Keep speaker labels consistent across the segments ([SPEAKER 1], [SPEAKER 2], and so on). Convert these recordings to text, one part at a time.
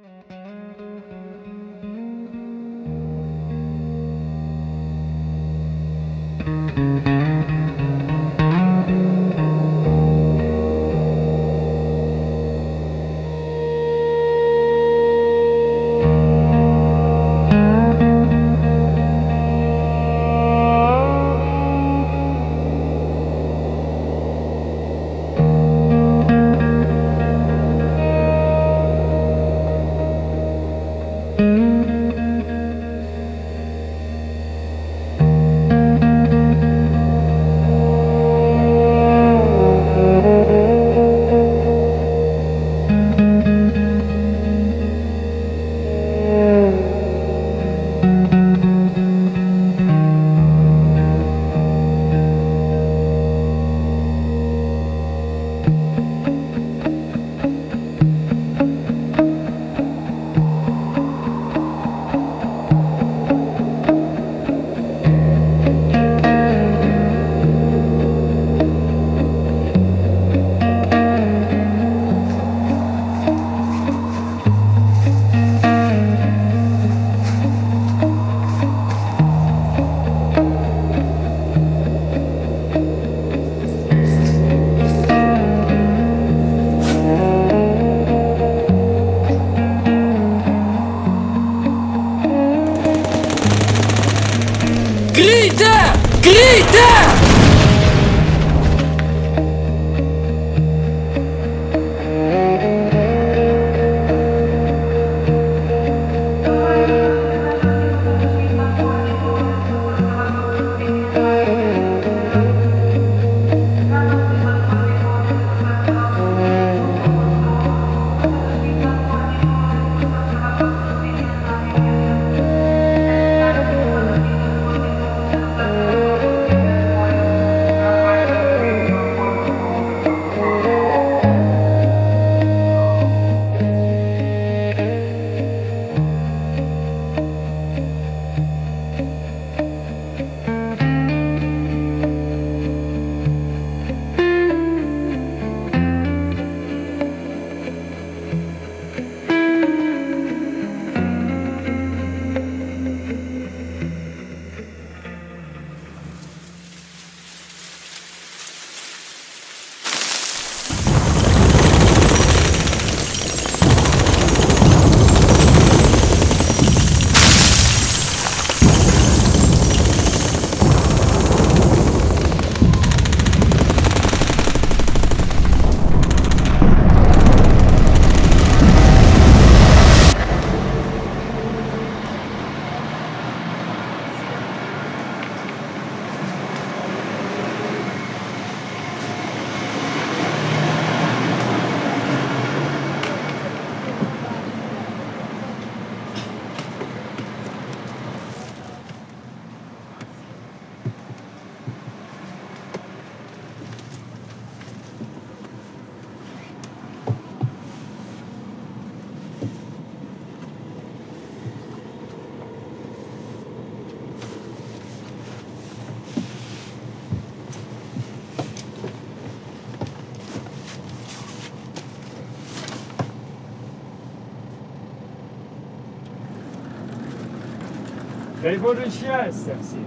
[SPEAKER 1] Mm-hmm. Grita! Grita! Крийте!
[SPEAKER 2] Дай Боже щастя всім.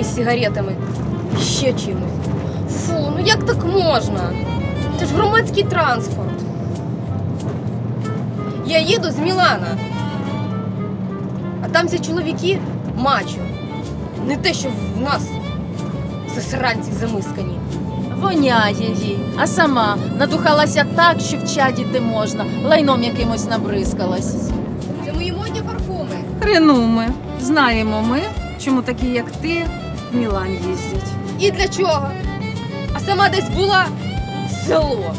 [SPEAKER 3] і сигаретами. І Ще чимось. Фу, ну як так можна? Це ж громадський транспорт. Я їду з Мілана. А там ці чоловіки мачо. Не те, що в нас засранці замискані.
[SPEAKER 4] Воняє їй, а сама надухалася так, що в чаді де можна, лайном якимось набризкалась.
[SPEAKER 3] Це мої модні парфуми.
[SPEAKER 5] Ренуми. Знаємо ми, чому такі, як ти, в Мілан їздять.
[SPEAKER 3] І для чого? А сама десь була село.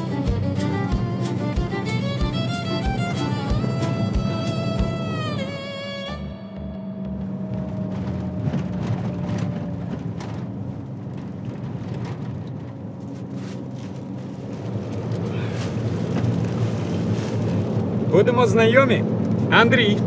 [SPEAKER 2] Будемо знайомі? Андрій.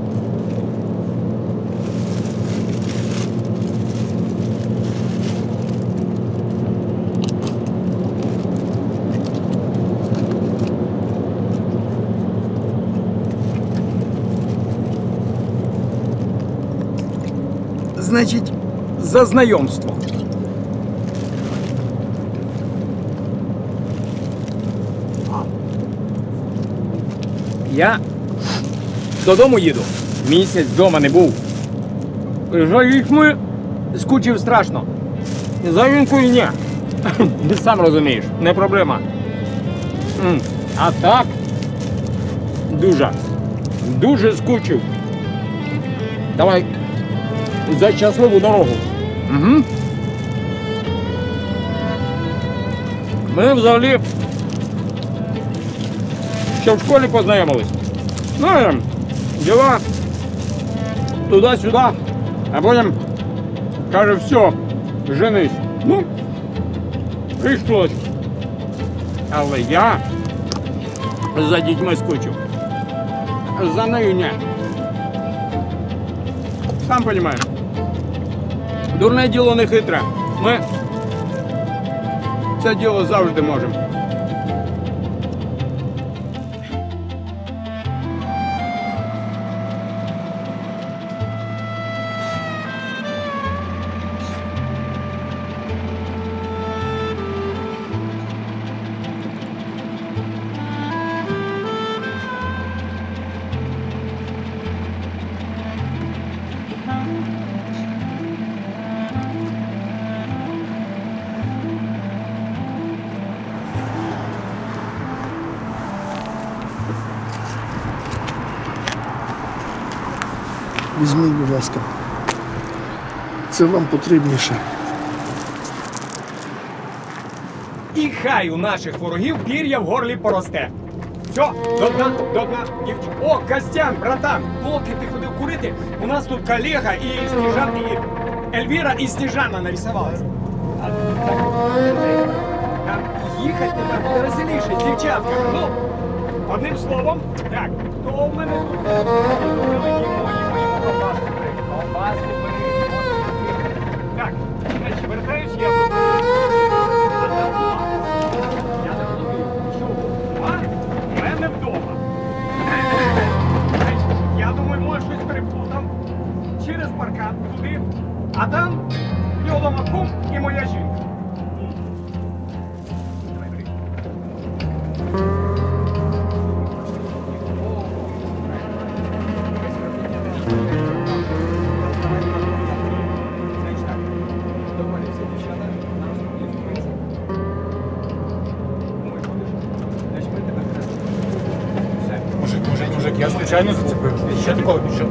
[SPEAKER 5] Значить, за знайомство.
[SPEAKER 2] Я додому їду. Місяць вдома не був. За дітьми скучив страшно. За жінкою ні. Сам розумієш, не проблема. А так. Дуже. Дуже скучив. Давай. За щасливу дорогу. Угу. Ми взагалі ще в школі познайомились. Ну, і діла туди-сюди, а потім каже, все, женись. Ну, прийшлось. Але я за дітьми скучив. За нею ні. Сам розумієш. Дурне діло не хитре. Ми це діло завжди можемо.
[SPEAKER 5] Візьміть, будь ласка. Це вам потрібніше.
[SPEAKER 2] І хай у наших ворогів пір'я в горлі поросте. Все, до дна, до. О, Костян, братан, поки ти ходив курити, у нас тут колега і Сніжан, і Ельвіра і Сніжана нарисувалися. А, так, Там їхати тепер буде веселіше з. Ну, одним словом, так, то в мене тут. Так, значить, вертаюсь я. Я не розумію, в мене вдома. Я думаю, може щось переплутав через паркан туди, а там нього дома і моя жінка.
[SPEAKER 6] Случайно зацепив. Ще такого, ще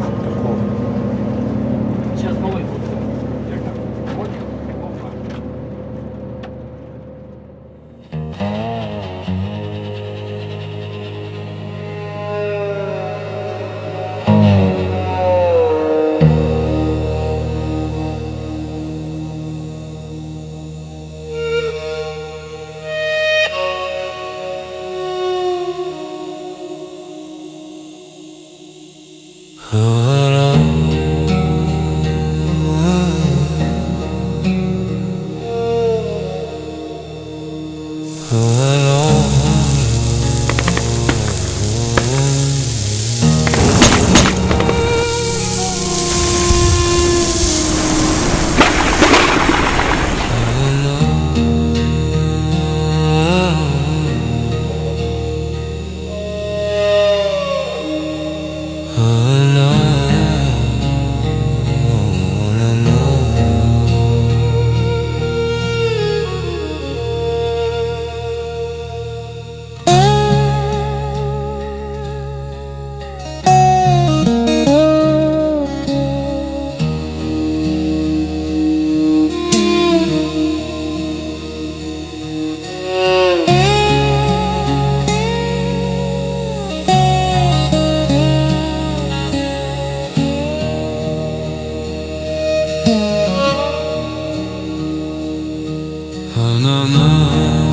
[SPEAKER 7] na na na.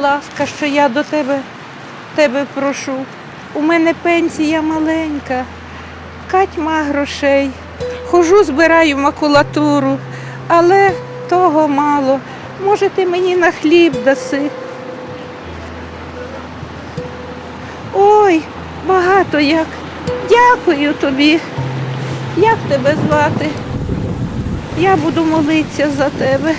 [SPEAKER 7] Ласка, що я до тебе, тебе прошу. У мене пенсія маленька, катьма грошей. Хожу, збираю макулатуру, але того мало. Може, ти мені на хліб даси. Ой, багато як. Дякую тобі. Як тебе звати? Я буду молитися за тебе.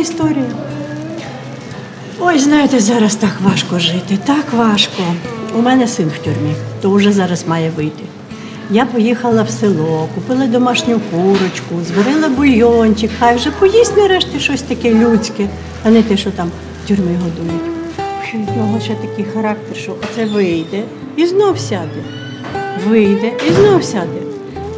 [SPEAKER 8] Історія. Ой, знаєте, зараз так важко жити, так важко. У мене син в тюрмі, то вже зараз має вийти. Я поїхала в село, купила домашню курочку, зварила бульйончик, хай вже поїсть нарешті щось таке людське, а не те, що там в тюрмі годують. В нього ще такий характер, що оце вийде і знов сяде. Вийде і знов сяде.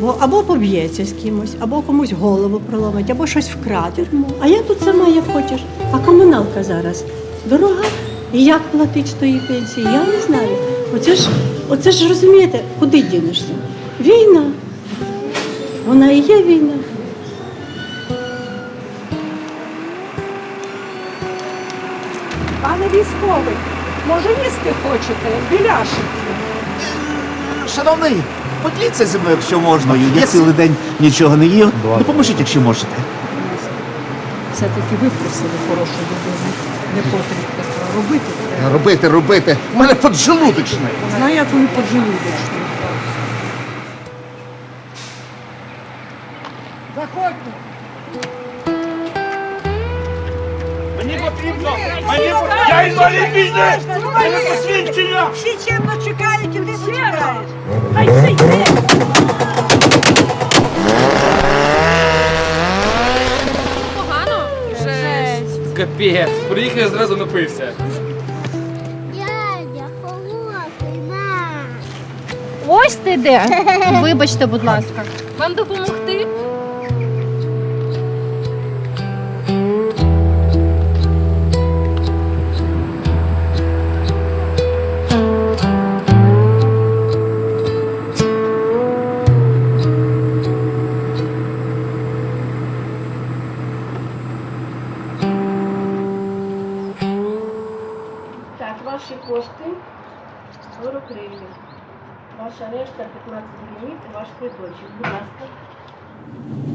[SPEAKER 8] Бо або поб'ється з кимось, або комусь голову проломить, або щось вкраде. А я тут сама як хочеш. А комуналка зараз дорога. І як платить з тої пенсії, я не знаю. Оце ж, оце ж розумієте, куди дінешся? Війна. Вона і є війна.
[SPEAKER 7] Пане військовий, може їсти хочете? Біляшик.
[SPEAKER 9] Шановний, поділіться зі мною, якщо можна. Я цілий день нічого не їв. Допоможіть, якщо можете.
[SPEAKER 7] Все-таки випросили хорошу людину. Не потрібно робити.
[SPEAKER 9] Робити, робити. У мене поджелудочне.
[SPEAKER 7] Знаю я твою поджелудочну.
[SPEAKER 2] Мені потрібно! Мені потрібно! Я інвалід війни! Мене посвідчення!
[SPEAKER 7] Всі чемно чекають, і ти почекаєш.
[SPEAKER 3] Погано? Жесть.
[SPEAKER 1] Капець, приїхав я зразу напився.
[SPEAKER 10] Дядя, холодний, на.
[SPEAKER 4] Ось ти де. Вибачте, будь ласка.
[SPEAKER 3] Вам допомогти?
[SPEAKER 7] Кошти 40 гривень. Ваша решта 15 гривень, ваш квиточок. Будь ласка.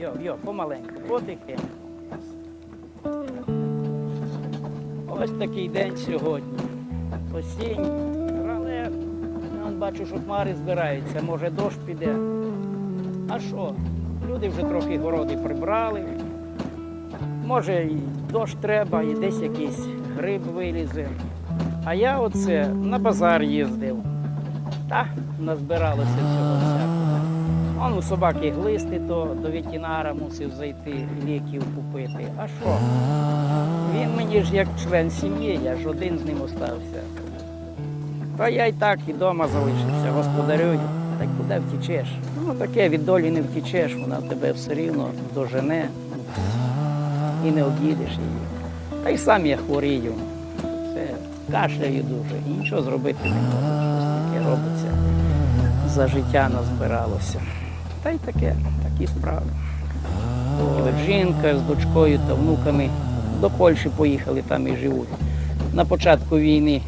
[SPEAKER 11] Йо, йо, помаленьку, потихи. Ось такий день сьогодні. Осінь, але я бачу, що хмари збираються, може дощ піде. А що? Люди вже трохи городи прибрали. Може, і дощ треба, і десь якийсь гриб вилізе. А я оце на базар їздив. Та назбиралося всякого. Он у собаки глисти, то до ветеринара мусив зайти, ліків купити. А що? Він мені ж як член сім'ї, я ж один з ним остався. Та я й так і вдома залишився, господарюю. Так куди втічеш? Ну таке від долі не втічеш, вона тебе все рівно дожене і не об'їдеш її. Та й сам я хворію. Це кашляю дуже і нічого зробити не можу. Щось таке робиться. За життя назбиралося. Та й таке, такі справи. І от жінка з дочкою та внуками до Польщі поїхали, там і живуть. На початку війни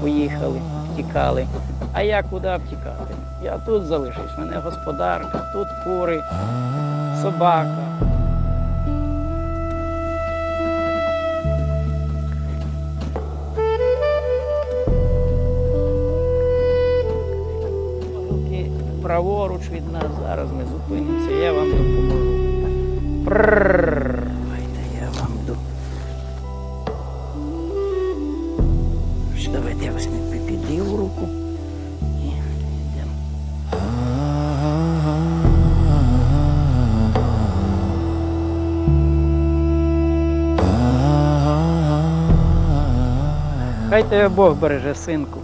[SPEAKER 11] поїхали, втікали. А я куди втікати? Я тут залишився. Мене господарка, тут кури, собака. Праворуч від нас. Зараз ми зупинимося, я вам допоможу. Давайте я вам до. Що, Давайте я візьму під ліву руку. Хай тебе Бог береже, синку.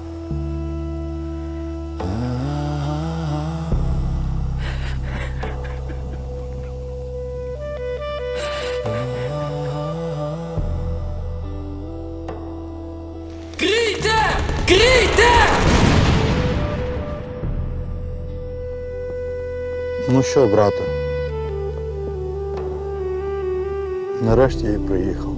[SPEAKER 12] Що, брате? Нарешті я приїхав.